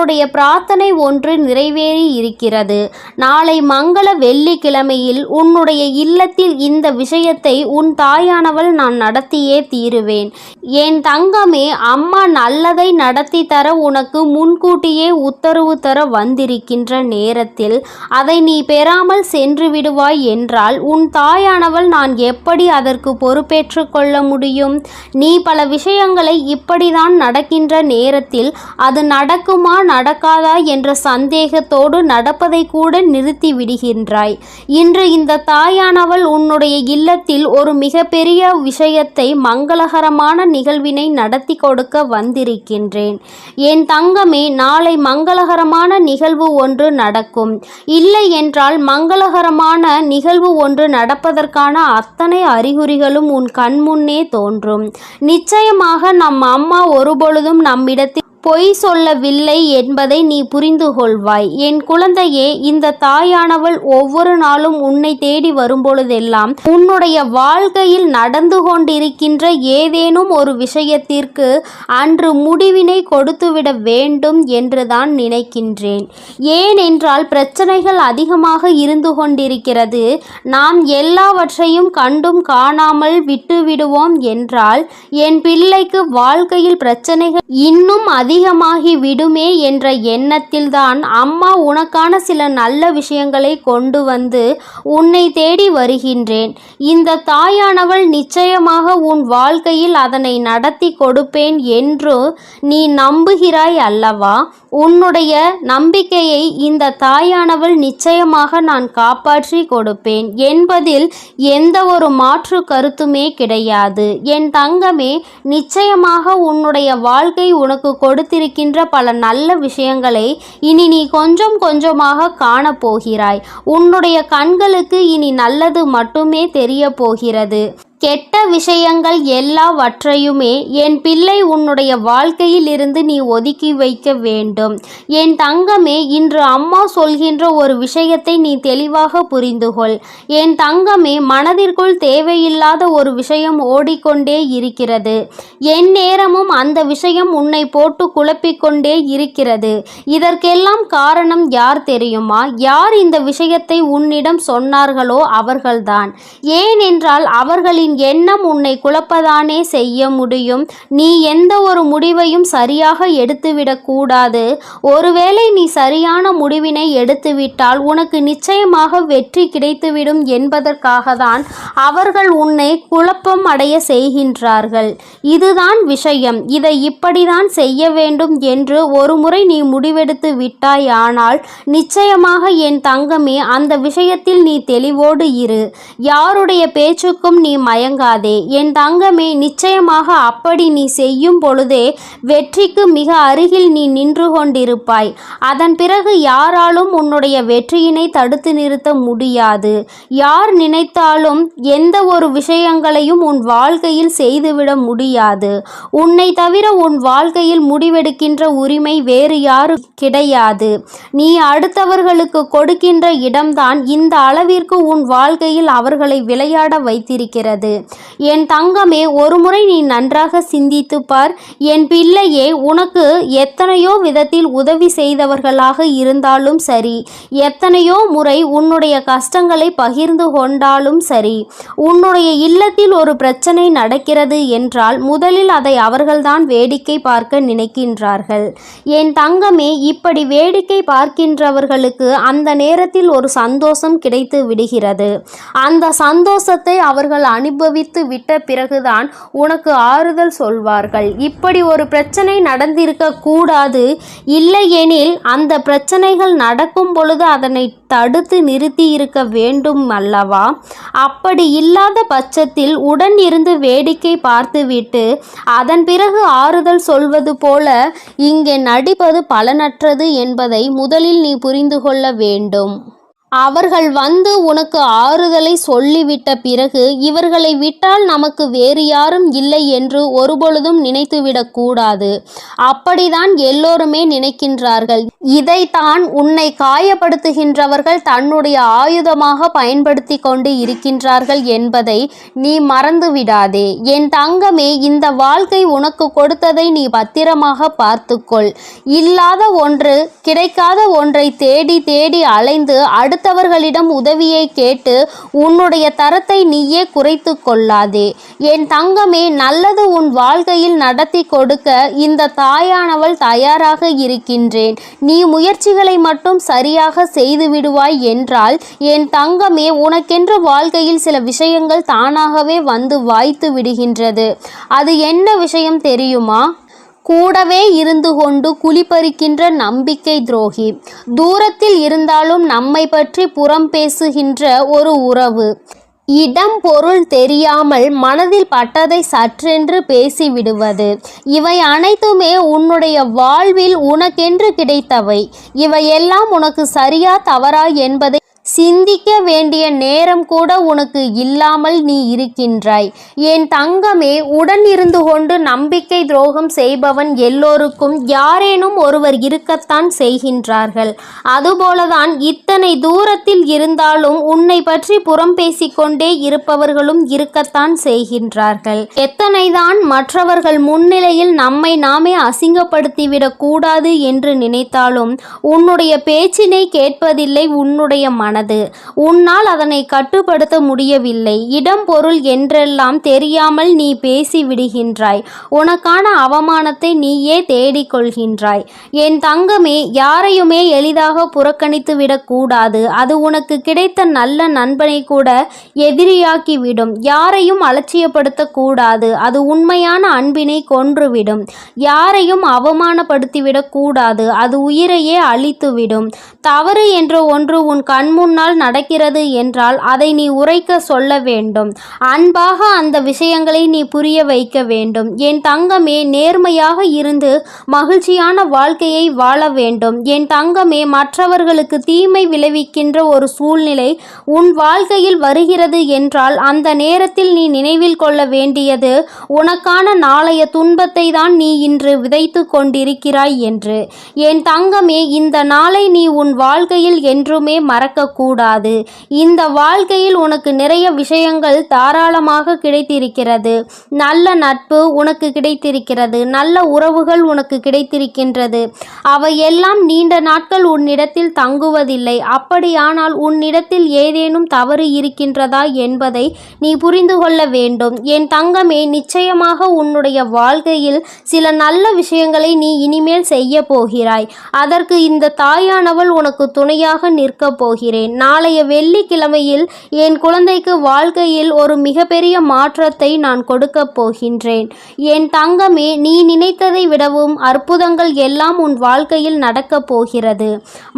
உன்னுடைய பிரார்த்தனை ஒன்று நிறைவேறி இருக்கிறது. நாளை மங்கள வெள்ளிக்கிழமையில் உன்னுடைய இல்லத்தில் இந்த விஷயத்தை உன் தாயானவள் நான் நடத்தியே தீருவேன். என் தங்கமே அம்மா நல்லதை நடத்தி தர உனக்கு முன்கூட்டியே உத்தரவு தர வந்திருக்கின்ற நேரத்தில் அதை நீ பெறாமல் சென்று விடுவாய் என்றால் உன் தாயானவள் நான் எப்படி அதற்கு பொறுப்பேற்று கொள்ள முடியும்? நீ பல விஷயங்களை இப்படிதான் நடக்கின்ற நேரத்தில் அது நடக்குமா நடக்காதா என்ற சந்தேகத்தோடு நடப்பதை கூட நிறுத்தி விடுகின்றாய். இன்று இந்த தாயானவள் உன்னுடைய இல்லத்தில் ஒரு மிகப்பெரிய விஷயத்தை மங்களகரமான நிகழ்வினை நடத்தி கொடுக்க வந்திருக்கின்றேன். என் தங்கமே நாளை மங்களகரமான நிகழ்வு ஒன்று நடக்கும். இல்லை என்றால் மங்களகரமான நிகழ்வு ஒன்று நடப்பதற்கான அத்தனை அறிகுறிகளும் உன் கண்முன்னே தோன்றும். நிச்சயமாக நம் அம்மா ஒருபொழுதும் நம்மிடத்தில் பொய் சொல்லவில்லை என்பதை நீ புரிந்து கொள்வாய். என் குழந்தையே இந்த தாயானவள் ஒவ்வொரு நாளும் உன்னை தேடி வரும்பொழுதெல்லாம் உன்னுடைய வாழ்க்கையில் நடந்து கொண்டிருக்கின்ற ஏதேனும் ஒரு விஷயத்திற்கு அன்று முடிவினை கொடுத்துவிட வேண்டும் என்றுதான் நினைக்கின்றேன். ஏனென்றால் பிரச்சனைகள் அதிகமாக இருந்து கொண்டிருக்கிறது. நாம் எல்லாவற்றையும் கண்டும் காணாமல் விட்டுவிடுவோம் என்றால் என் பிள்ளைக்கு வாழ்க்கையில் பிரச்சனைகள் இன்னும் அதிகமாகி விடுமே என்ற எண்ணத்தில்தான் அம்மா உனக்கான சில நல்ல விஷயங்களை கொண்டு வந்து உன்னை தேடி வருகின்றேன். இந்த தாயானவள் நிச்சயமாக உன் வாழ்க்கையில் அதனை நடத்தி கொடுப்பேன் என்று நீ நம்புகிறாய் அல்லவா? உன்னுடைய நம்பிக்கையை இந்த தாயானவள் நிச்சயமாக நான் காப்பாற்றி கொடுப்பேன். என்பதில் எந்த ஒரு மாற்று கருத்துமே கிடையாது. என் தங்கமே நிச்சயமாக உன்னுடைய வாழ்க்கை உனக்கு கொடு கொடுத்திருக்கின்ற பல நல்ல விஷயங்களை இனி நீ கொஞ்சம் கொஞ்சமாக காணப்போகிறாய். உன்னுடைய கண்களுக்கு இனி நல்லது மட்டுமே தெரிய போகிறது கெட்ட விஷயங்கள் எல்லாவற்றையுமே என் பிள்ளை உன்னுடைய வாழ்க்கையில் இருந்து நீ ஒதுக்கி வைக்க வேண்டும். என் தங்கமே இன்று அம்மா சொல்கின்ற ஒரு விஷயத்தை நீ தெளிவாக புரிந்துகொள். என் தங்கமே மனதிற்குள் தேவையில்லாத ஒரு விஷயம் ஓடிக்கொண்டே இருக்கிறது. என் நேரமும் அந்த விஷயம் உன்னை போட்டு குழப்பிக்கொண்டே இருக்கிறது. இதற்கெல்லாம் காரணம் யார் தெரியுமா? யார் இந்த விஷயத்தை உன்னிடம் சொன்னார்களோ அவர்கள்தான். ஏனென்றால் அவர்களின் எண்ணம் உன்னை குழப்பதானே செய்ய முடியும். நீ எந்த ஒரு முடிவையும் சரியாக எடுத்துவிடக்கூடாது ஒருவேளை நீ சரியான முடிவினை எடுத்துவிட்டால் உனக்கு நிச்சயமாக வெற்றி கிடைத்துவிடும் என்பதற்காக தான் அவர்கள் உன்னை குழப்பம் அடைய செய்கின்றார்கள். இதுதான் விஷயம். இதை இப்படிதான் செய்ய வேண்டும் என்று ஒருமுறை நீ முடிவெடுத்து விட்டாயானால் நிச்சயமாக என் தங்கமே அந்த விஷயத்தில் நீ தெளிவோடு இரு. யாருடைய பேச்சுக்கும் நீ தயங்காதே. என் தங்கமே நிச்சயமாக அப்படி நீ செய்யும் பொழுதே வெற்றிக்கு மிக அருகில் நீ நின்று கொண்டிருப்பாய். அதன் பிறகு யாராலும் உன்னுடைய வெற்றியினை தடுத்து நிறுத்த முடியாது. யார் நினைத்தாலும் எந்த ஒரு விஷயங்களையும் உன் வாழ்க்கையில் செய்துவிட முடியாது. உன்னை தவிர உன் வாழ்க்கையில் முடிவெடுக்கின்ற உரிமை வேறு யாரும் கிடையாது. நீ அடுத்தவர்களுக்கு கொடுக்கின்ற இடம்தான் இந்த அளவிற்கு உன் வாழ்க்கையில் அவர்களை விளையாட வைத்திருக்கிறது. என் தங்கமே ஒருமுறை நீ நன்றாக சிந்தித்து பார். என் பிள்ளையே உனக்கு எத்தனையோ விதத்தில் உதவி செய்தவர்களாக இருந்தாலும் சரி. எத்தனையோ முறை உன்னுடைய கஷ்டங்களை பகிர்ந்து கொண்டாலும் சரி. உன்னுடைய இல்லத்தில் ஒரு பிரச்சனை நடக்கிறது என்றால் முதலில் அதை அவர்கள்தான் வேடிக்கை பார்க்க நினைக்கின்றார்கள். என் தங்கமே இப்படி வேடிக்கை பார்க்கின்றவர்களுக்கு அந்த நேரத்தில் ஒரு சந்தோஷம் கிடைத்து விடுகிறது. அந்த சந்தோஷத்தை அவர்கள் அனுபவித்து விட்ட பிறகுதான் உனக்கு ஆறுதல் சொல்வார்கள். இப்படி ஒரு பிரச்சனை நடந்திருக்க கூடாது. இல்லையெனில் அந்த பிரச்சனைகள் நடக்கும் பொழுது அதனை தடுத்து நிறுத்தி இருக்க வேண்டும் அல்லவா? அப்படி இல்லாத பட்சத்தில் உடன் இருந்து வேடிக்கை பார்த்துவிட்டு அதன் பிறகு ஆறுதல் சொல்வது போல இங்கே நடிப்பது பலனற்றது என்பதை முதலில் நீ புரிந்து கொள்ள வேண்டும். அவர்கள் வந்து உனக்கு ஆறுதலை சொல்லிவிட்ட பிறகு இவர்களை விட்டால் நமக்கு வேறு யாரும் இல்லை என்று ஒருபொழுதும் நினைத்துவிடக் கூடாது. அப்படிதான் எல்லோருமே நினைக்கின்றார்கள். இதைத்தான் உன்னை காயப்படுத்துகின்றவர்கள் தன்னுடைய ஆயுதமாக பயன்படுத்தி கொண்டு இருக்கின்றார்கள் என்பதை நீ மறந்து விடாதே என் தங்கமே இந்த வாழ்க்கை உனக்கு கொடுத்ததை நீ பத்திரமாக பார்த்துக்கொள். இல்லாத ஒன்று கிடைக்காத ஒன்றை தேடி தேடி அலைந்து அடுத்தவர்களிடம் உதவியை கேட்டு உன்னுடைய தரத்தை நீயே குறைத்து கொள்ளாதே. என் தங்கமே நல்லது உன் வாழ்க்கையில் நடத்தி கொடுக்க இந்த தாயானவள் தயாராக இருக்கின்றேன். நீ முயற்சிகளை மட்டும் சரியாக செய்து விடுவாய் என்றால் என் தங்கமே உனக்கென்று வாழ்க்கையில் சில விஷயங்கள் தானாகவே வந்து வாய்த்து விடுகின்றது. அது என்ன விஷயம் தெரியுமா? கூடவே இருந்து கொண்டு குளிப்பறிக்கின்ற நம்பிக்கை துரோகி. தூரத்தில் இருந்தாலும் நம்மை பற்றி புறம் பேசுகின்ற ஒரு உறவு. இடம் பொருள் தெரியாமல் மனதில் பட்டதை சற்றென்று பேசிவிடுவது. இவை அனைத்துமே உன்னுடைய வாழ்வில் உனக்கென்று கிடைத்தவை. இவையெல்லாம் உனக்கு சரியா தவறா என்பதை சிந்திக்க வேண்டிய நேரம் கூட உனக்கு இல்லாமல் நீ இருக்கின்றாய். என் தங்கமே உடன் இருந்து கொண்டு நம்பிக்கை துரோகம் செய்பவன் எல்லோருக்கும் யாரேனும் ஒருவர் இருக்கத்தான் செய்கின்றார்கள். அதுபோலதான் இத்தனை தூரத்தில் இருந்தாலும் உன்னை பற்றி புறம் பேசிக்கொண்டே இருப்பவர்களும் இருக்கத்தான் செய்கின்றார்கள். எத்தனைதான் மற்றவர்கள் முன்னிலையில் நம்மை நாமே அசிங்கப்படுத்திவிடக் கூடாது என்று நினைத்தாலும் உன்னுடைய பேச்சினை கேட்பதில்லை உன்னுடைய ஆனது. உன்னால் அதனை கட்டுப்படுத்த முடியவில்லை. இடம் பொருள் என்றெல்லாம் தெரியாமல் நீ பேசி விடுகின்றாய் உனக்கான அவமானத்தை நீயே தேடிக் கொள்கின்றாய். என் தங்கமே யாரையுமே எளிதாக புறக்கணித்து விடக்கூடாது அது உனக்கு கிடைத்த நல்ல நண்பனை கூட எதிரியாக்கிவிடும். யாரையும் அலட்சியப்படுத்தக்கூடாது அது உண்மையான அன்பினை கொன்றுவிடும். யாரையும் அவமானப்படுத்திவிடக்கூடாது அது உயிரையே அழித்துவிடும். தவறு என்ற ஒன்று உன் கண் முன்னால் நடக்கிறது என்றால் அதை நீ உரைக்க சொல்ல வேண்டும். அன்பாக அந்த விஷயங்களை நீ புரிய வைக்க வேண்டும். என் தங்கமே நேர்மையாக இருந்து மகிழ்ச்சியான வாழ்க்கையை வாழ வேண்டும். என் தங்கமே மற்றவர்களுக்கு தீமை விளைவிக்கின்ற ஒரு சூழ்நிலை உன் வாழ்க்கையில் வருகிறது என்றால் அந்த நேரத்தில் நீ நினைவில் கொள்ள வேண்டியது உனக்கான நாளைய துன்பத்தை தான் நீ இன்று விதைத்து கொண்டிருக்கிறாய் என்று. என் தங்கமே இந்த நாளை நீ உன் வாழ்க்கையில் என்றுமே மறக்க கூடாது இந்த வாழ்க்கையில் உனக்கு நிறைய விஷயங்கள் தாராளமாக கிடைத்திருக்கிறது. நல்ல நட்பு உனக்கு கிடைத்திருக்கிறது. நல்ல உறவுகள் உனக்கு கிடைத்திருக்கின்றது. அவை எல்லாம் நீண்ட நாட்கள் உன்னிடத்தில் தங்குவதில்லை. அப்படியானால் உன்னிடத்தில் ஏதேனும் தவறு இருக்கின்றதா என்பதை நீ புரிந்து கொள்ள வேண்டும். என் தங்கமே நிச்சயமாக உன்னுடைய வாழ்க்கையில் சில நல்ல விஷயங்களை நீ இனிமேல் செய்ய போகிறாய். அதற்கு இந்த தாயானவள் உனக்கு துணையாக நிற்கப் போகிறேன். நாளைய வெள்ளிக்கிழமையில் என் குழந்தைக்கு வாழ்க்கையில் ஒரு மிகப்பெரிய மாற்றத்தை நான் கொடுக்கப் போகின்றேன். என் தங்கமே நீ நினைத்ததை விடவும் அற்புதங்கள் எல்லாம் உன் வாழ்க்கையில் நடக்கப் போகிறது.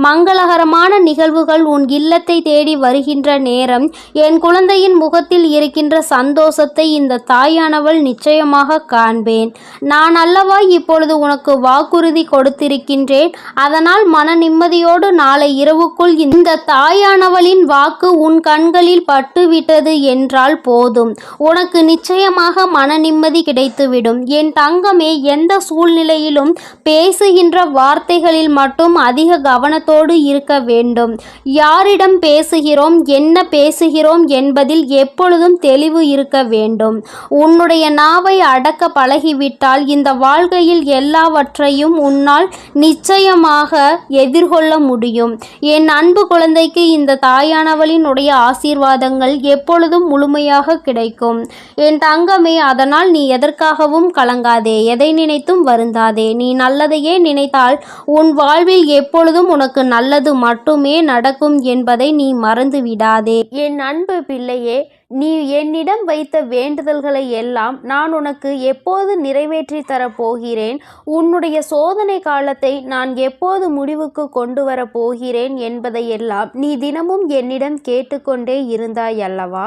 மங்களகரமான நிகழ்வுகள் உன் இல்லத்தை தேடி வருகின்ற நேரம் என் குழந்தையின் முகத்தில் இருக்கின்ற சந்தோஷத்தை இந்த தாயானவள் நிச்சயமாக காண்பேன். நான் அல்லவா இப்பொழுது உனக்கு வாக்குறுதி கொடுத்திருக்கின்றேன்? அதனால் மன நிம்மதியோடு நாளை இரவுக்குள் இந்த தாய் தாயானவளின் வாக்கு உன் கண்களில் பட்டுவிட்டது என்றால் போதும். உனக்கு நிச்சயமாக மன நிம்மதி கிடைத்துவிடும். என் தங்கமே எந்த சூழ்நிலையிலும் பேசுகின்ற வார்த்தைகளில் மட்டும் அதிக கவனத்தோடு இருக்க வேண்டும். யாரிடம் பேசுகிறோம் என்ன பேசுகிறோம் என்பதில் எப்பொழுதும் தெளிவு இருக்க வேண்டும். உன்னுடைய நாவை அடக்க பழகிவிட்டால் இந்த வாழ்க்கையில் எல்லாவற்றையும் உன்னால் நிச்சயமாக எதிர்கொள்ள முடியும். என் அன்பு குழந்தைக்கு இந்த தாயானவளினுடைய ஆசீர்வாதங்கள் எப்பொழுதும் முழுமையாக கிடைக்கும். என் தங்கமே அதனால் நீ எதற்காகவும் கலங்காதே. எதை நினைத்தும் வருந்தாதே. நீ நல்லதையே நினைத்தால் உன் வாழ்வில் எப்பொழுதும் உனக்கு நல்லது மட்டுமே நடக்கும் என்பதை நீ மறந்து விடாதே என் அன்பு பிள்ளையே நீ என்னிடம் வைத்த வேண்டுதல்களை எல்லாம் நான் உனக்கு எப்போது நிறைவேற்றி தரப்போகிறேன்? உன்னுடைய சோதனை காலத்தை நான் எப்போது முடிவுக்கு கொண்டு வரப் போகிறேன் என்பதையெல்லாம் நீ தினமும் என்னிடம் கேட்டுக்கொண்டே இருந்தாய் அல்லவா?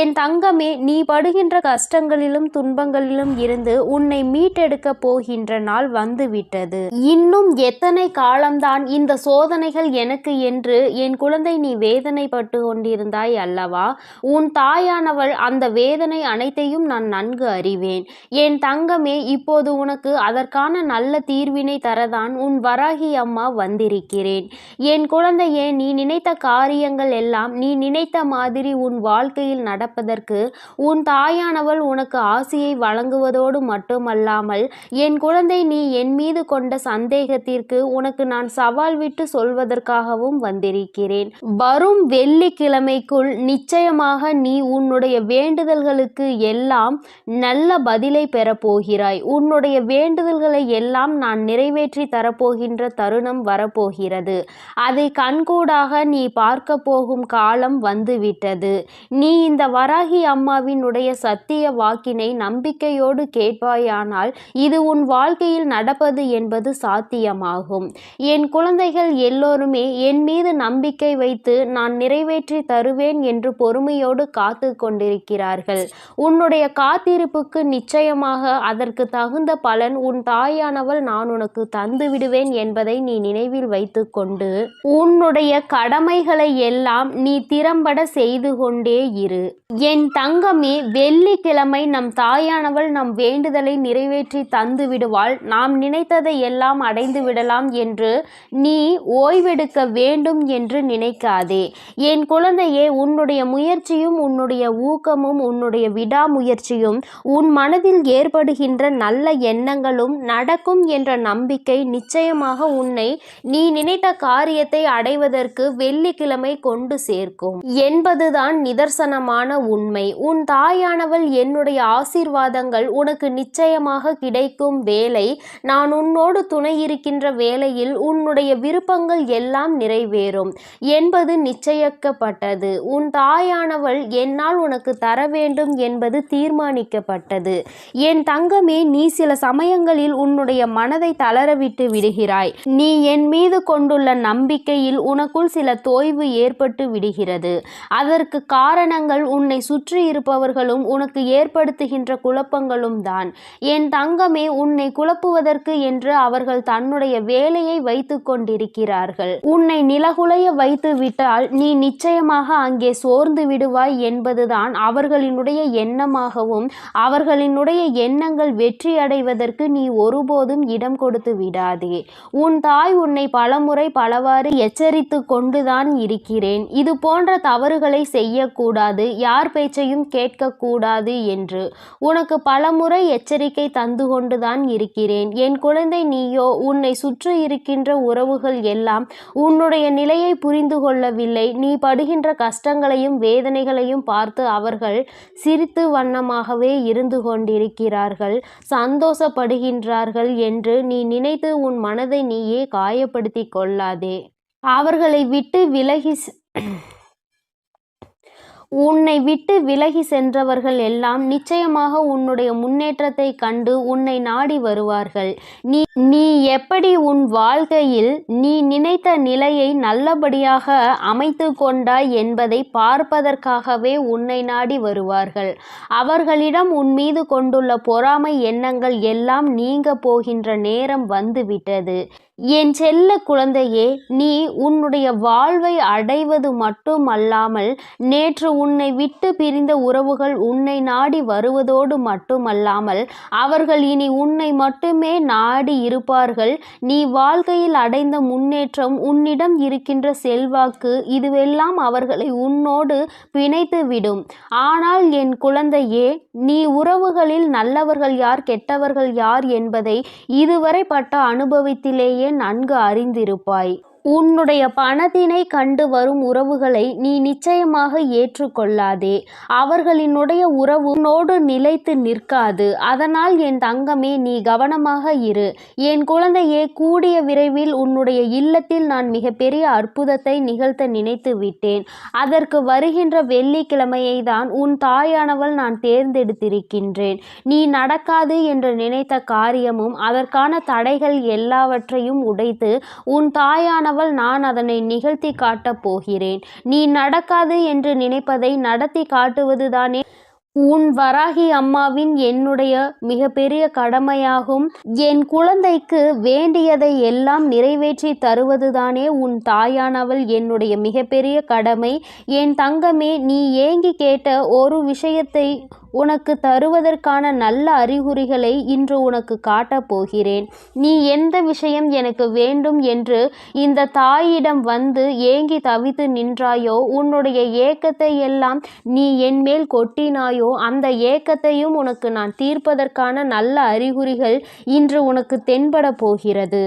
என் தங்கமே நீ படுகின்ற கஷ்டங்களிலும் துன்பங்களிலும் இருந்து உன்னை மீட்டெடுக்கப் போகின்ற நாள் வந்துவிட்டது. இன்னும் எத்தனை காலம்தான் இந்த சோதனைகள் எனக்கு என்று என் குழந்தை நீ வேதனைப்பட்டு கொண்டிருந்தாய் அல்லவா? உன் தாய் தாயானவள் அந்த வேதனை அனைத்தையும் நான் நன்கு அறிவேன். என் தங்கமே இப்போது உனக்கு அதற்கான நல்ல தீர்வினை தரதான் உன் வராகி அம்மா வந்திருக்கிறேன். என் குழந்தையே நீ நினைத்த காரியங்கள் எல்லாம் நீ நினைத்த மாதிரி உன் வாழ்க்கையில் நடப்பதற்கு உன் தாயானவள் உனக்கு ஆசையை வழங்குவதோடு மட்டுமல்லாமல் என் குழந்தை நீ என் மீது கொண்ட சந்தேகத்திற்கு உனக்கு நான் சவால் விட்டு சொல்வதற்காகவும் வந்திருக்கிறேன். வரும் வெள்ளிக்கிழமைக்குள் நிச்சயமாக நீ உன்னுடைய வேண்டுதல்களுக்கு எல்லாம் நல்ல பதிலை பெறப்போகிறாய். உன்னுடைய வேண்டுதல்களை எல்லாம் நான் நிறைவேற்றி தரப்போகின்ற தருணம் வரப்போகிறது. அதை கண்கூடாக நீ பார்க்க போகும் காலம் வந்துவிட்டது. நீ இந்த வராகி அம்மாவினுடைய சத்திய வாக்கினை நம்பிக்கையோடு கேட்பாயானால் இது உன் வாழ்க்கையில் நடப்பது என்பது சாத்தியமாகும். என் குழந்தைகள் எல்லோருமே என் மீது நம்பிக்கை வைத்து நான் நிறைவேற்றி தருவேன் என்று பொறுமையோடு காத்து கொண்டிருக்கிறார்கள் உன்னுடைய காத்திருப்புக்கு நிச்சயமாக அதற்கு தகுந்த பலன் உன் தாயானவள் நான் உனக்கு தந்து விடுவேன் என்பதை நீ நினைவில் வைத்துக்கொண்டு உன்னுடைய கடமைகளை எல்லாம் நீ திறம்பட செய்து கொண்டே இரு. என் தங்கமே வெள்ளிக்கிழமை நம் தாயானவள் நம் வேண்டுதலை நிறைவேற்றி தந்து விடுவாள். நாம் நினைத்ததை எல்லாம் அடைந்து விடலாம் என்று நீ ஓய்வெடுக்க வேண்டும் என்று நினைக்காதே. என் குழந்தையே உன்னுடைய முயற்சியும் உன்னுடைய ஊக்கமும் உன்னுடைய விடாமுயற்சியும் உன் மனதில் ஏற்படுகின்ற நல்ல எண்ணங்களும் நடக்கும் என்ற நம்பிக்கை நிச்சயமாக உன்னை நீ நினைத்த காரியத்தை அடைவதற்கு வெள்ளிக்கிழமை கொண்டு சேர்க்கும். என்பதுதான் நிதர்சனமான உண்மை. உன் தாயானவள் என்னுடைய ஆசீர்வாதங்கள் உனக்கு நிச்சயமாக கிடைக்கும் வேலை. நான் உன்னோடு துணை இருக்கின்ற வேளையில் உன்னுடைய விருப்பங்கள் எல்லாம் நிறைவேறும். என்பது நிச்சயிக்கப்பட்டது. உன் தாயானவள் என் என்னால் உனக்கு தர வேண்டும் என்பது தீர்மானிக்கப்பட்டது. என் தங்கமே நீ சில சமயங்களில் உன்னுடைய மனதை தளரவிட்டு விடுகிறாய். நீ என் மீது கொண்டுள்ள நம்பிக்கையில் உனக்குள் சில தோய்வு ஏற்பட்டு விடுகிறது. அதற்கு காரணங்கள் உன்னை சுற்றி இருப்பவர்களும் உனக்கு ஏற்படுத்துகின்ற குழப்பங்களும் தான். என் தங்கமே உன்னை குழப்புவதற்கு என்று அவர்கள் தன்னுடைய வேலையை வைத்து கொண்டிருக்கிறார்கள். உன்னை நிலகுலைய வைத்து விட்டால் நீ நிச்சயமாக அங்கே சோர்ந்து விடுவாய் என்பதுதான் அவர்களினுடைய எண்ணமாகவும் அவர்களினுடைய எண்ணங்கள் வெற்றி அடைவதற்கு நீ ஒருபோதும் இடம் கொடுத்து விடாதே. உன் தாய் உன்னை பலமுறை பலவாறு எச்சரித்து கொண்டுதான் இருக்கிறேன். இது போன்ற தவறுகளை செய்யக்கூடாது யார் பேச்சையும் கேட்கக்கூடாது என்று. உனக்கு பலமுறை எச்சரிக்கை தந்து கொண்டுதான் இருக்கிறேன். என் குழந்தை நீயோ உன்னை சுற்றி இருக்கின்ற உறவுகள் எல்லாம் உன்னுடைய நிலையை புரிந்து கொள்ளவில்லை. நீ படுகின்ற கஷ்டங்களையும் வேதனைகளையும் பார்த்து அவர்கள் சிரித்து வண்ணமாகவே இருந்து கொண்டிருக்கிறார்கள். சந்தோஷப்படுகின்றார்கள் என்று நீ நினைத்து உன் மனதை நீயே காயப்படுத்தி கொள்ளாதே. அவர்களை விட்டு விலகி உன்னை விட்டு விலகி சென்றவர்கள் எல்லாம் நிச்சயமாக உன்னுடைய முன்னேற்றத்தை கண்டு உன்னை நாடி வருவார்கள். நீ நீ எப்படி உன் வாழ்க்கையில் நீ நினைத்த நிலையை நல்லபடியாக அமைத்து கொண்டாய் என்பதை பார்ப்பதற்காகவே உன்னை நாடி வருவார்கள். அவர்களிடம் உன் மீது கொண்டுள்ள பொறாமை எண்ணங்கள் எல்லாம் நீங்க போகின்ற நேரம் வந்துவிட்டது. என் செல்ல குழந்தையே நீ உன்னுடைய வாழ்வை அடைவது மட்டுமல்லாமல் நேற்று உன்னை விட்டு பிரிந்த உறவுகள் உன்னை நாடி வருவதோடு மட்டுமல்லாமல் அவர்கள் இனி உன்னை மட்டுமே நாடி இருப்பார்கள். நீ வாழ்க்கையில் அடைந்த முன்னேற்றம் உன்னிடம் இருக்கின்ற செல்வாக்கு இதுவெல்லாம் அவர்களை உன்னோடு பிணைத்து விடும். ஆனால் என் குழந்தையே நீ உறவுகளில் நல்லவர்கள் யார் கெட்டவர்கள் யார் என்பதை இதுவரை பட்ட அனுபவத்திலேயே நன்கு அறிந்திருப்பாய். உன்னுடைய பணத்தினை கண்டு வரும் உறவுகளை நீ நிச்சயமாக ஏற்றுக்கொள்ளாதே. அவர்களினுடைய உறவு உன்னோடு நிலைத்து நிற்காது. அதனால் என் தங்கமே நீ கவனமாக இரு. என் குழந்தையே கூடிய விரைவில் உன்னுடைய இல்லத்தில் நான் மிகப்பெரிய அற்புதத்தை நிகழ்த்த நினைத்து விட்டேன். அதற்கு வருகின்ற வெள்ளிக்கிழமையை தான் உன் தாயானவள் நான் தேர்ந்தெடுத்திருக்கின்றேன். நீ நடக்காது என்று நினைத்த காரியமும் அதற்கான தடைகள் எல்லாவற்றையும் உடைத்து உன் தாயான தாயானவள் நான் அதனை நிகழ்த்தி காட்டப் போகிறேன். நீ நடக்காது என்று நினைப்பதை நடத்தி காட்டுவதுதானே? உன் வராகி அம்மாவின் என்னுடைய மிகப்பெரிய கடமையாகும். என் குழந்தைக்கு வேண்டியதை எல்லாம் நிறைவேற்றி தருவதுதானே உன் தாயானவள் என்னுடைய மிகப்பெரிய கடமை. என் தங்கமே நீ ஏங்கி கேட்ட ஒரு விஷயத்தை உனக்கு தருவதற்கான நல்ல அறிகுறிகளை இன்று உனக்கு காட்டப் போகிறேன். நீ எந்த விஷயம் எனக்கு வேண்டும் என்று இந்த தாயிடம் வந்து ஏங்கி தவித்து நின்றாயோ உன்னுடைய ஏக்கத்தை எல்லாம் நீ என் மேல் கொட்டினாயோ அந்த ஏக்கத்தையும் உனக்கு நான் தீர்ப்பதற்கான நல்ல அறிகுறிகள் இன்று உனக்கு தென்பட போகிறது.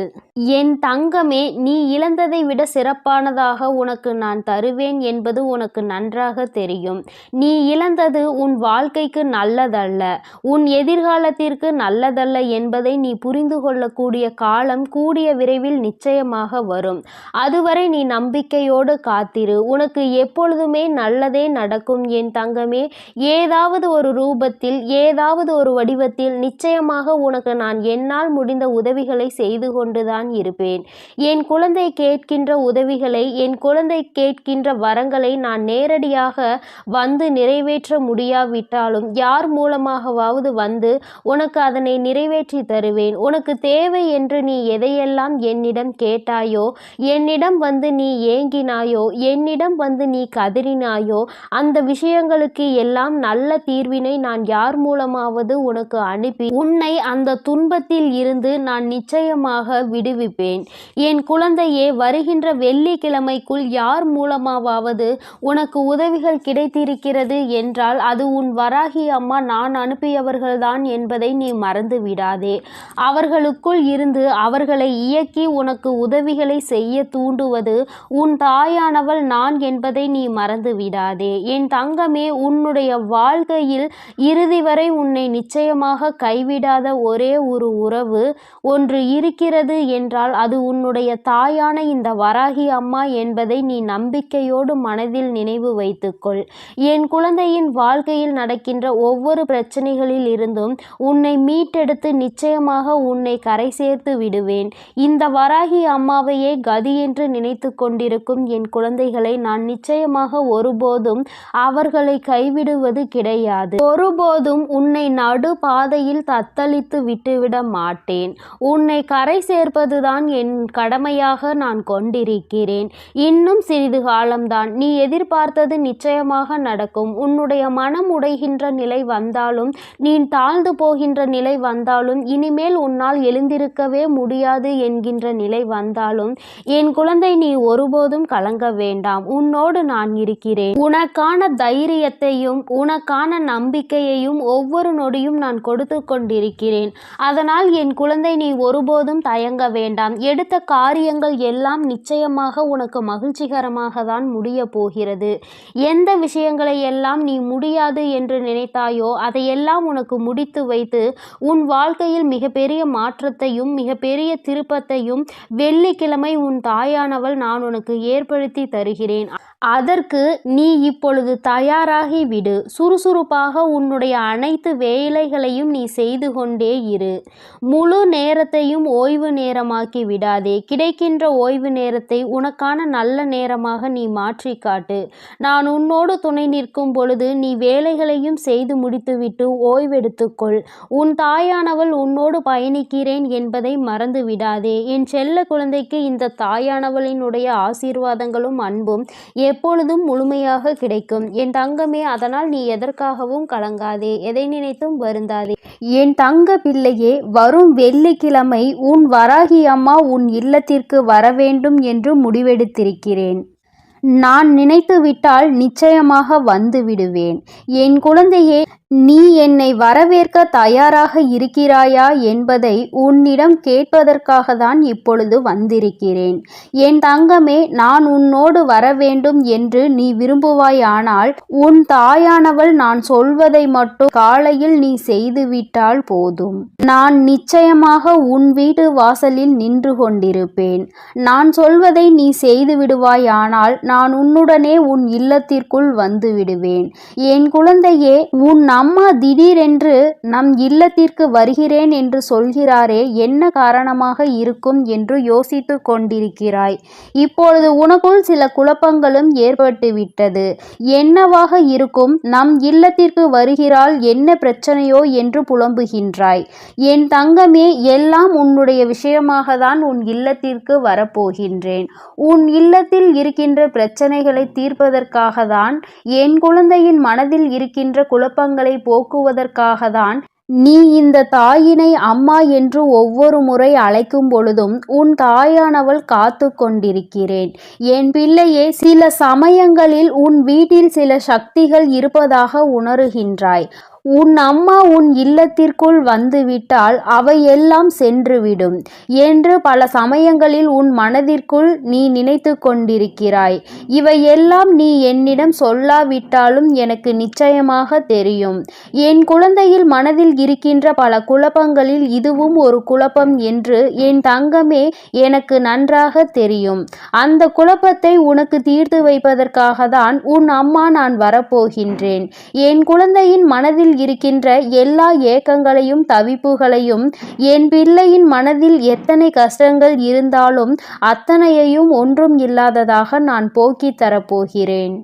என் தங்கமே நீ இழந்ததை விட சிறப்பானதாக உனக்கு நான் தருவேன் என்பது உனக்கு நன்றாக தெரியும். நீ இழந்தது உன் வாழ்க்கைக்கு நல்லதல்ல. உன் எதிர்காலத்திற்கு நல்லதல்ல என்பதை நீ புரிந்து கொள்ளக்கூடிய காலம் கூடிய விரைவில் நிச்சயமாக வரும். அதுவரை நீ நம்பிக்கையோடு காத்திரு. உனக்கு எப்பொழுதுமே நல்லதே நடக்கும் என் தங்கமே. ஏதாவது ஒரு ரூபத்தில் ஏதாவது ஒரு வடிவத்தில் நிச்சயமாக உனக்கு நான் என்னால் முடிந்த உதவிகளை செய்து கொண்டுதான் இருப்பேன். என் குழந்தை கேட்கின்ற உதவிகளை என் குழந்தை கேட்கின்ற வரங்களை நான் நேரடியாக வந்து நிறைவேற்ற முடியாவிட்டாலும் யார் மூலமாகவாவது வந்து உனக்கு அதனை நிறைவேற்றி தருவேன். உனக்கு தேவை என்று நீ எதையெல்லாம் என்னிடம் கேட்டாயோ என்னிடம் வந்து நீ ஏங்கினாயோ என்னிடம் வந்து நீ கதறினாயோ அந்த விஷயங்களுக்கு எல்லாம் நல்ல தீர்வினை நான் யார் மூலமாவது உனக்கு அனுப்பி உன்னை அந்த துன்பத்தில் இருந்து நான் நிச்சயமாக விடுவிப்பேன். என் குழந்தையே வருகின்ற வெள்ளிக்கிழமைக்குள் யார் மூலமாவது உனக்கு உதவிகள் கிடைத்திருக்கிறது என்றால் அது உன் வராகி அம்மா நான் அனுப்பியவர்கள்தான் என்பதை நீ மறந்து விடாதே அவர்களுக்குள் இருந்து அவர்களை இயக்கி உனக்கு உதவிகளை செய்ய தூண்டுவது உன் தாயானவள் நான் என்பதை நீ மறந்து விடாதே என் தங்கமே உன்னுடைய வாழ்க்கையில் இறுதி வரை உன்னை நிச்சயமாக கைவிடாத ஒரே ஒரு உறவு ஒன்று இருக்கிறது என்றால் அது உன்னுடைய தாயான இந்த வராகி அம்மா என்பதை நீ நம்பிக்கையோடு மனதில் நினைவு வைத்துக்கொள். என் குழந்தையின் வாழ்க்கையில் நடக்கின்ற ஒவ்வொரு பிரச்சனைகளில் இருந்தும் உன்னை மீட்டெடுத்து நிச்சயமாக உன்னை கரை சேர்த்து விடுவேன். இந்த வராகி அம்மாவையே கதி என்று நினைத்து கொண்டிருக்கும் என் குழந்தைகளை நான் நிச்சயமாக ஒருபோதும் அவர்களை கைவிடுவது கிடையாது. ஒருபோதும் உன்னை நடு பாதையில் தத்தளித்து விட்டுவிட மாட்டேன். உன்னை கரை சேர்ப்பதுதான் என் கடமையாக நான் கொண்டிருக்கிறேன். இன்னும் சிறிது காலம்தான். நீ எதிர்பார்த்தது நிச்சயமாக நடக்கும். உன்னுடைய மனம் உடைகின்ற நிலை வந்தாலும் நீ தாழ்ந்து போகின்ற நிலை வந்தாலும் இனிமேல் உன்னால் எழுந்திருக்கவே முடியாது என்கின்ற நிலை வந்தாலும் என் குழந்தை நீ ஒருபோதும் கலங்க வேண்டாம். உன்னோடு நான் இருக்கிறேன். உனக்கான தைரியத்தையும் உனக்கான நம்பிக்கையையும் ஒவ்வொரு நொடியும் நான் கொடுத்து கொண்டிருக்கிறேன். அதனால் என் குழந்தை நீ ஒருபோதும் தயங்க வேண்டாம். எடுத்த காரியங்கள் எல்லாம் நிச்சயமாக உனக்கு மகிழ்ச்சிகரமாக தான் முடிய போகிறது. எந்த விஷயங்களை எல்லாம் நீ முடியாது என்று நினைத்தாயோ? அதையெல்லாம் உனக்கு முடித்து வைத்து உன் வாழ்க்கையில் மிகப்பெரிய மாற்றத்தையும் மிகப்பெரிய திருப்பத்தையும் வெள்ளிக்கிழமை உன் தாயானவள் நான் உனக்கு ஏற்படுத்தி தருகிறேன். அதற்கு நீ இப்பொழுது தயாராகி விடு. சுறுசுறுப்பாக உன்னுடைய அனைத்து வேலைகளையும் நீ செய்து கொண்டே இரு. முழு நேரத்தையும் ஓய்வு நேரமாக்கி விடாதே. கிடைக்கின்ற ஓய்வு நேரத்தை உனக்கான நல்ல நேரமாக நீ மாற்றி காட்டு. நான் உன்னோடு துணை நிற்கும் பொழுது நீ வேலைகளையும் செய்து முடித்துவிட்டு ஓய்வெடுத்துக்கொள் உன் தாயானவள் உன்னோடு பயணிக்கிறேன் என்பதை மறந்து விடாதே. என் செல்ல குழந்தைக்கு இந்த தாயானவளினுடைய ஆசீர்வாதங்களும் அன்பும் எப்பொழுதும் முழுமையாக கிடைக்கும். என் தங்கமே அதனால் நீ எதற்காகவும் கலங்காதே. எதை நினைத்தும் வருந்தாதே. என் தங்க பிள்ளையே வரும் வெள்ளிக்கிழமை உன் வராகி அம்மா உன் இல்லத்திற்கு வர வேண்டும் என்று முடிவெடுத்திருக்கிறேன். நான் நினைத்து விட்டால் நிச்சயமாக வந்து விடுவேன். என் குழந்தையே நீ என்னை வரவேற்க தயாராக இருக்கிறாயா என்பதை உன்னிடம் கேட்பதற்காக தான் இப்பொழுது வந்திருக்கிறேன். என் தங்கமே நான் உன்னோடு வர வேண்டும் என்று நீ விரும்புவாயானால் உன் தாயானவள் நான் சொல்வதை மட்டும் காலையில் நீ செய்துவிட்டால் போதும். நான் நிச்சயமாக உன் வீட்டு வாசலில் நின்று கொண்டிருப்பேன். நான் சொல்வதை நீ செய்து விடுவாயானால் நான் உன்னுடனே உன் இல்லத்திற்குள் வந்து விடுவேன். என் குழந்தையே உன் அம்மா திடீரென்று நம் இல்லத்திற்கு வருகிறேன் என்று சொல்கிறாரே என்ன காரணமாக இருக்கும் என்று யோசித்து கொண்டிருக்கிறாய். இப்பொழுது உனக்குள் சில குழப்பங்களும் ஏற்பட்டுவிட்டது. என்னவாக இருக்கும் நம் இல்லத்திற்கு வருகிறாள் என்ன பிரச்சனையோ என்று புலம்புகின்றாய். என் தங்கமே எல்லாம் உன்னுடைய விஷயமாக தான் உன் இல்லத்திற்கு வரப்போகின்றேன். உன் இல்லத்தில் இருக்கின்ற பிரச்சனைகளை தீர்ப்பதற்காக தான் என் குழந்தையின் மனதில் இருக்கின்ற குழப்பங்களை போக்குவதற்காக தான் நீ இந்த தாயினை அம்மா என்று ஒவ்வொரு முறை அழைக்கும் பொழுதும் உன் தாயானவள் காத்து கொண்டிருக்கிறேன். என் பிள்ளையே சில சமயங்களில் உன் வீட்டில் சில சக்திகள் இருப்பதாக உணருகின்றாய். உன் அம்மா உன் இல்லத்திற்குள் வந்துவிட்டால் அவையெல்லாம் சென்றுவிடும் என்று பல சமயங்களில் உன் மனதிற்குள் நீ நினைத்து கொண்டிருக்கிறாய். இவையெல்லாம் நீ என்னிடம் சொல்லாவிட்டாலும் எனக்கு நிச்சயமாக தெரியும். என் குழந்தையில் மனதில் இருக்கின்ற பல குழப்பங்களில் இதுவும் ஒரு குழப்பம் என்று என் தங்கமே எனக்கு நன்றாக தெரியும். அந்த குழப்பத்தை உனக்கு தீர்த்து வைப்பதற்காக தான் உன் அம்மா நான் வரப்போகின்றேன். என் குழந்தையின் மனதில் இருக்கின்ற எல்லா ஏக்கங்களையும் தவிப்புகளையும் என் பிள்ளையின் மனதில் எத்தனை கஷ்டங்கள் இருந்தாலும் அத்தனையையும் ஒன்றும் இல்லாததாக நான் போக்கித் தரப்போகிறேன்.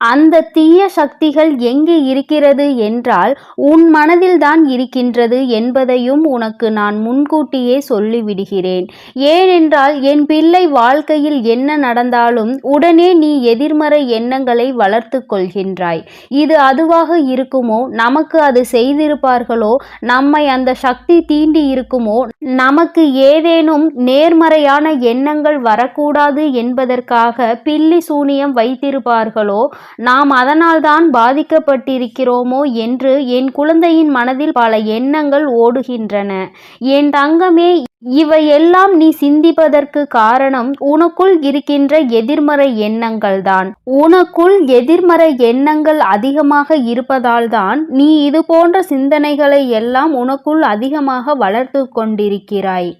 அந்த தீய சக்திகள் எங்கே இருக்கிறது என்றால் உன் மனதில் தான் இருக்கின்றது என்பதையும் உனக்கு நான் முன்கூட்டியே சொல்லிவிடுகிறேன். ஏனென்றால் என் பிள்ளை வாழ்க்கையில் என்ன நடந்தாலும் உடனே நீ எதிர்மறை எண்ணங்களை வளர்த்து கொள்கின்றாய். இது அதுவாக இருக்குமோ? நமக்கு அது செய்திருப்பார்களோ? நம்மை அந்த சக்தி தீண்டி இருக்குமோ? நமக்கு ஏதேனும் நேர்மறையான எண்ணங்கள் வரக்கூடாது என்பதற்காக பில்லி சூனியம் வைத்திருப்பார்களோ? நாம் அதனால்தான் பாதிக்கப்பட்டிருக்கிறோமோ என்று என் குழந்தையின் மனதில் பல எண்ணங்கள் ஓடுகின்றன. என் தங்கமே இவையெல்லாம் நீ சிந்திப்பதற்கு காரணம் உனக்குள் இருக்கின்ற எதிர்மறை எண்ணங்கள்தான். உனக்குள் எதிர்மறை எண்ணங்கள் அதிகமாக இருப்பதால்தான் நீ இது போன்ற சிந்தனைகளை எல்லாம் உனக்குள் அதிகமாக வளர்த்து கொண்டிருக்கிறாய்.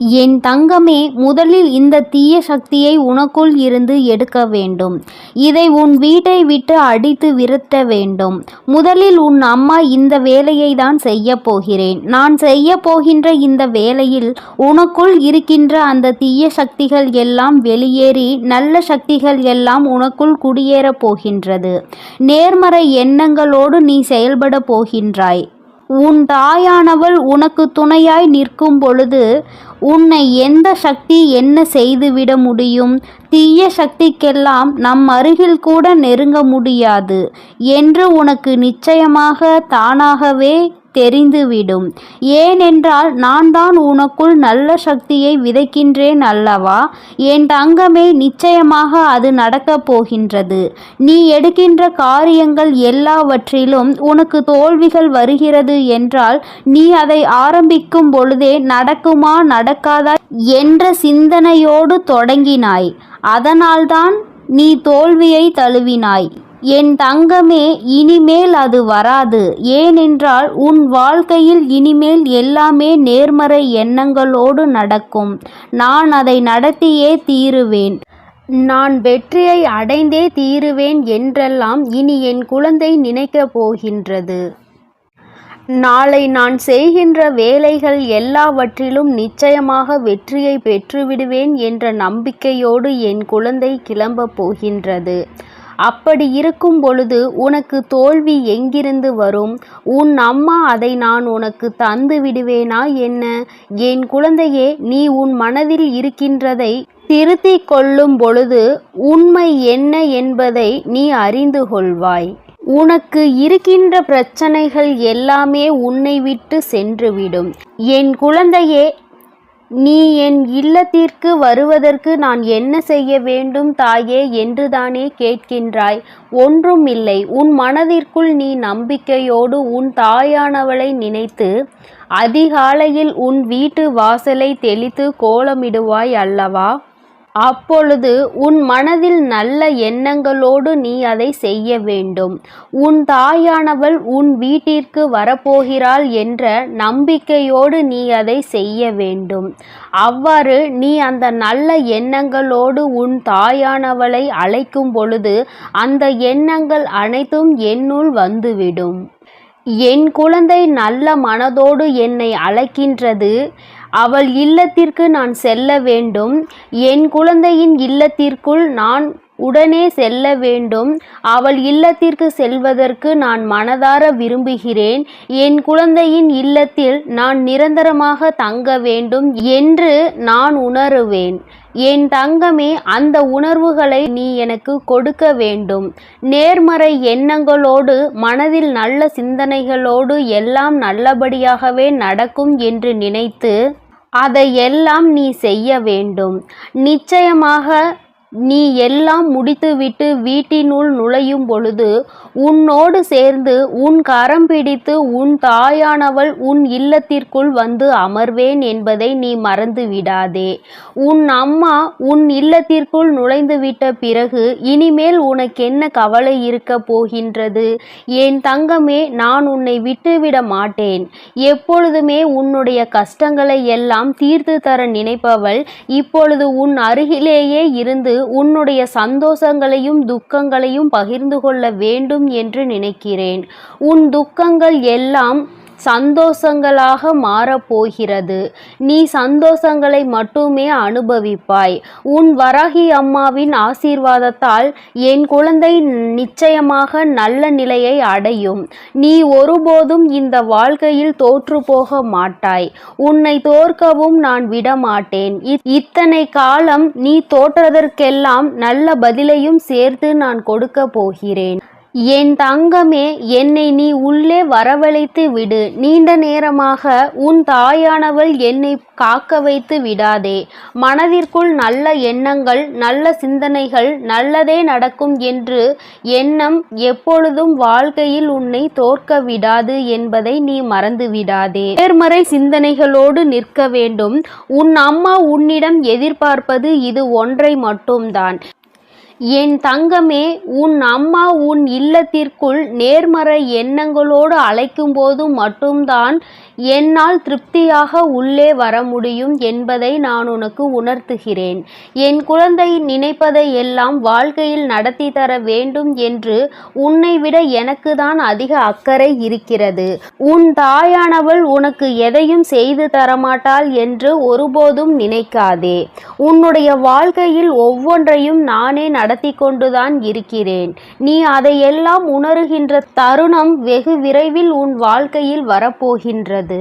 என் தங்கமே முதலில் இந்த தீய சக்தியை உனக்குள் இருந்து எடுக்க வேண்டும். இதை உன் வீட்டை விட்டு அடித்து விரட்ட வேண்டும். முதலில் உன் அம்மா இந்த வேலையை தான் செய்ய போகிறேன். நான் செய்ய போகின்ற இந்த வேலையில் உனக்குள் இருக்கின்ற அந்த தீய சக்திகள் எல்லாம் வெளியேறி நல்ல சக்திகள் எல்லாம் உனக்குள் குடியேறப் போகின்றது. நேர்மறை எண்ணங்களோடு நீ செயல்பட போகின்றாய். உன் தாயானவள் உனக்கு துணையாய் நிற்கும் பொழுது உன்னை எந்த சக்தி என்ன செய்துவிட முடியும்? தீய சக்திக்கெல்லாம் நம் அருகில் கூட நெருங்க முடியாது. என்று உனக்கு நிச்சயமாக தானாகவே தெரிந்துவிடும். ஏனென்றால் நான் தான் உனக்குள் நல்ல சக்தியை விதைக்கின்றேன் அல்லவா? என் தங்கமே நிச்சயமாக அது நடக்கப் போகின்றது. நீ எடுக்கின்ற காரியங்கள் எல்லாவற்றிலும் உனக்கு தோல்விகள் வருகிறது என்றால் நீ அதை ஆரம்பிக்கும் பொழுதே நடக்குமா நடக்காதா என்ற சிந்தனையோடு தொடங்கினாய். அதனால்தான் நீ தோல்வியை தழுவினாய். என் தங்கமே இனிமேல் அது வராது. ஏனென்றால் உன் வாழ்க்கையில் இனிமேல் எல்லாமே நேர்மறை எண்ணங்களோடு நடக்கும். நான் அதை நடத்தியே தீருவேன். நான் வெற்றியை அடைந்தே தீருவேன் என்றெல்லாம் இனி என் குழந்தை நினைக்கப் போகின்றது. நாளை நான் செய்கின்ற வேலைகள் எல்லாவற்றிலும் நிச்சயமாக வெற்றியை பெற்றுவிடுவேன் என்ற நம்பிக்கையோடு என் குழந்தை கிளம்பப் போகின்றது. அப்படி இருக்கும் பொழுது உனக்கு தோல்வி எங்கிருந்து வரும்? உன் அம்மா அதை நான் உனக்கு தந்து விடுவேனா என்ன? என் குழந்தையே நீ உன் மனதில் இருக்கின்றதை திருத்திக் கொள்ளும் பொழுது உண்மை என்ன என்பதை நீ அறிந்து கொள்வாய். உனக்கு இருக்கின்ற பிரச்சனைகள் எல்லாமே உன்னை விட்டு சென்றுவிடும். என் குழந்தையே நீ என் இல்லத்திற்கு வருவதற்கு நான் என்ன செய்ய வேண்டும் தாயே என்றுதானே கேட்கின்றாய். ஒன்றும் இல்லை. உன் மனதிற்குள் நீ நம்பிக்கையோடு உன் தாயானவளை நினைத்து அதிகாலையில் உன் வீட்டு வாசலை தெளித்து கோலமிடுவாய் அல்லவா? அப்பொழுது உன் மனதில் நல்ல எண்ணங்களோடு நீ அதை செய்ய வேண்டும். உன் தாயானவள் உன் வீட்டிற்கு வரப்போகிறாள் என்ற நம்பிக்கையோடு நீ அதை செய்ய வேண்டும். அவ்வாறு நீ அந்த நல்ல எண்ணங்களோடு உன் தாயானவளை அழைக்கும் பொழுது அந்த எண்ணங்கள் அனைத்தும் என்னுள் வந்துவிடும். என் குழந்தை நல்ல மனதோடு என்னை அழைக்கின்றது. அவள் இல்லத்திற்கு நான் செல்ல வேண்டும். என் குழந்தையின் இல்லத்திற்குள் நான் உடனே செல்ல வேண்டும். அவள் இல்லத்திற்கு செல்வதற்கு நான் மனதார விரும்புகிறேன். என் குழந்தையின் இல்லத்தில் நான் நிரந்தரமாக தங்க வேண்டும் என்று நான் உணருவேன். என் தங்கமே அந்த உணர்வுகளை நீ எனக்கு கொடுக்க வேண்டும். நேர்மறை எண்ணங்களோடு மனதில் நல்ல சிந்தனைகளோடு எல்லாம் நல்லபடியாகவே நடக்கும் என்று நினைத்து அதையெல்லாம் நீ செய்ய வேண்டும். நிச்சயமாக நீ எல்லாம் முடித்துவிட்டு வீட்டினுள் நுழையும் பொழுது உன்னோடு சேர்ந்து உன் கரம் பிடித்து உன் தாயானவள் உன் இல்லத்திற்குள் வந்து அமர்வேன் என்பதை நீ மறந்து விடாதே. உன் அம்மா உன் இல்லத்திற்குள் நுழைந்துவிட்ட பிறகு இனிமேல் உனக்கென்ன கவலை இருக்க போகின்றது? என் தங்கமே நான் உன்னை விட்டுவிட மாட்டேன். எப்பொழுதுமே உன்னுடைய கஷ்டங்களை எல்லாம் தீர்த்து தர நினைப்பவள் இப்பொழுது உன் அருகிலேயே இருந்து உன்னுடைய சந்தோஷங்களையும் துக்கங்களையும் பகிர்ந்து கொள்ள வேண்டும் என்று நினைக்கிறேன். உன் துக்கங்கள் எல்லாம் சந்தோஷங்களாக மாறப்போகிறது. நீ சந்தோஷங்களை மட்டுமே அனுபவிப்பாய். உன் வராகி அம்மாவின் ஆசீர்வாதத்தால் என் குழந்தை நிச்சயமாக நல்ல நிலையை அடையும். நீ ஒருபோதும் இந்த வாழ்க்கையில் தோற்று போக மாட்டாய். உன்னை தோற்கவும் நான் விடமாட்டேன். இத்தனை காலம் நீ தோற்றதற்கெல்லாம் நல்ல பதிலையும் சேர்த்து நான் கொடுக்க போகிறேன். என் தங்கமே என்னை நீ உள்ளே வரவழைத்து விடு. நீண்ட நேரமாக உன் தாயானவள் என்னை காக்க வைத்து விடாதே. மனதிற்குள் நல்ல எண்ணங்கள் நல்ல சிந்தனைகள் நல்லதே நடக்கும் என்று எண்ணம் எப்பொழுதும் வாழ்க்கையில் உன்னை தோற்க விடாது என்பதை நீ மறந்து விடாதே. நேர்மறை சிந்தனைகளோடு நிற்க வேண்டும். உன் அம்மா உன்னிடம் எதிர்பார்ப்பது இது ஒன்றை மட்டும்தான். என் தங்கமே உன் அம்மா உன் இல்லத்திற்குள் நேர்மறை எண்ணங்களோடு அழைக்கும்போது மட்டும்தான் என்னால் திருப்தியாக உள்ளே வர முடியும் என்பதை நான் உனக்கு உணர்த்துகிறேன். என் குழந்தை நினைப்பதை எல்லாம் வாழ்க்கையில் நடத்தி தர வேண்டும் என்று உன்னை விட எனக்கு தான் அதிக அக்கறை இருக்கிறது. உன் தாயானவள் உனக்கு எதையும் செய்து தரமாட்டாள் என்று ஒருபோதும் நினைக்காதே. உன்னுடைய வாழ்க்கையில் ஒவ்வொன்றையும் நானே நடத்தி கொண்டுதான் இருக்கிறேன். நீ அதையெல்லாம் உணருகின்ற தருணம் வெகு விரைவில் உன் வாழ்க்கையில் வரப்போகின்றது.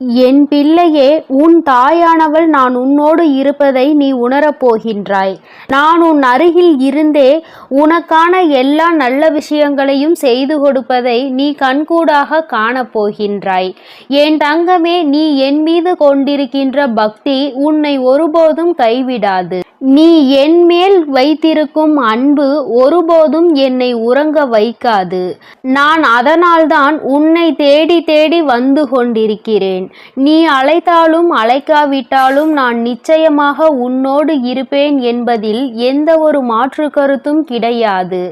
என் பிள்ளையே உன் தாயானவள் நான் உன்னோடு இருப்பதை நீ உணரப் போகின்றாய். நான் உன் அருகில் இருந்தே உனக்கான எல்லா நல்ல விஷயங்களையும் செய்து கொடுப்பதை நீ கண்கூடாக காணப்போகின்றாய் என் தங்கமே நீ என் மீது கொண்டிருக்கின்ற பக்தி உன்னை ஒருபோதும் கைவிடாது. நீ என் மேல் வைத்திருக்கும் அன்பு ஒருபோதும் என்னை உறங்க வைக்காது. நான் அதனால்தான் உன்னை தேடி தேடி வந்து கொண்டிருக்கிறேன். நீ அழைத்தாலும் அழைக்காவிட்டாலும் நான் நிச்சயமாக உன்னோடு இருப்பேன் என்பதில் எந்த ஒரு மாற்று கருத்தும் கிடையாது.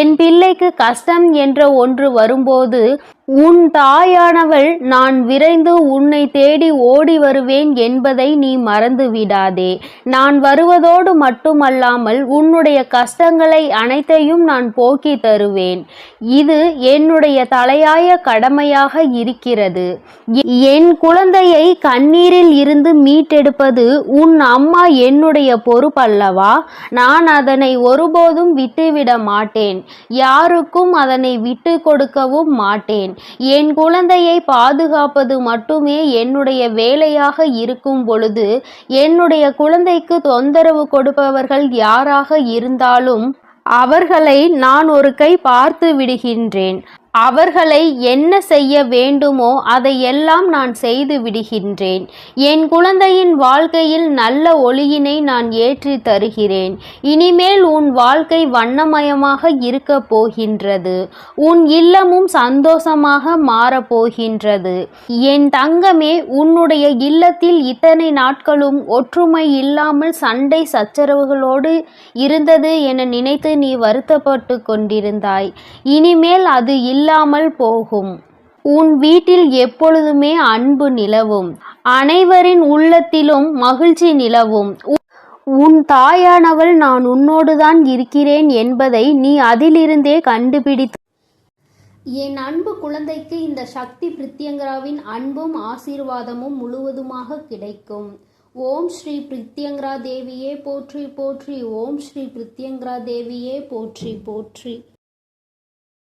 என் பிள்ளைக்கு கஷ்டம் என்ற ஒன்று வரும்போது உன் தாயானவள் நான் விரைந்து உன்னை தேடி ஓடி வருவேன் என்பதை நீ மறந்து விடாதே நான் வருவதோடு மட்டுமல்லாமல் உன்னுடைய கஷ்டங்களை அனைத்தையும் நான் போக்கி தருவேன். இது என்னுடைய தலையாய கடமையாக இருக்கிறது. என் குழந்தையை கண்ணீரில் இருந்து மீட்டெடுப்பது உன் அம்மா என்னுடைய பொறுப்பல்லவா? நான் அதனை ஒருபோதும் விட்டுவிட மாட்டேன். யாருக்கும் அதனை விட்டு கொடுக்கவும் மாட்டேன். என் குழந்தையை பாதுகாப்பது மட்டுமே என்னுடைய வேலையாக இருக்கும் பொழுது என்னுடைய குழந்தைக்கு தொந்தரவு கொடுப்பவர்கள் யாராக இருந்தாலும் அவர்களை நான் ஒரு கை பார்த்து விடுகின்றேன். அவர்களை என்ன செய்ய வேண்டுமோ அதையெல்லாம் நான் செய்து விடுகின்றேன். என் குழந்தையின் வாழ்க்கையில் நல்ல ஒளியினை நான் ஏற்றி தருகிறேன். இனிமேல் உன் வாழ்க்கை வண்ணமயமாக இருக்க போகின்றது. உன் இல்லமும் சந்தோஷமாக மாறப்போகின்றது என் தங்கமே உன்னுடைய இல்லத்தில் இத்தனை நாட்களும் ஒற்றுமை இல்லாமல் சண்டை சச்சரவுகளோடு இருந்தது என நினைத்து நீ வருத்தப்பட்டு கொண்டிருந்தாய். இனிமேல் அது இல்லாமல் போகும். உன் வீட்டில் எப்பொழுதுமே அன்பு நிலவும். அனைவரின் உள்ளத்திலும் மகிழ்ச்சி நிலவும். உன் தாயானவள் நான் உன்னோடுதான் இருக்கிறேன் என்பதை நீ அதிலிருந்தே கண்டுபிடித்து. என் அன்பு குழந்தைக்கு இந்த சக்தி பிரித்யங்கராவின் அன்பும் ஆசீர்வாதமும் முழுவதுமாக கிடைக்கும். ஓம் ஸ்ரீ பிரித்யங்கரா தேவியே போற்றி போற்றி. ஓம் ஸ்ரீ பிரித்யங்கரா தேவியே போற்றி போற்றி.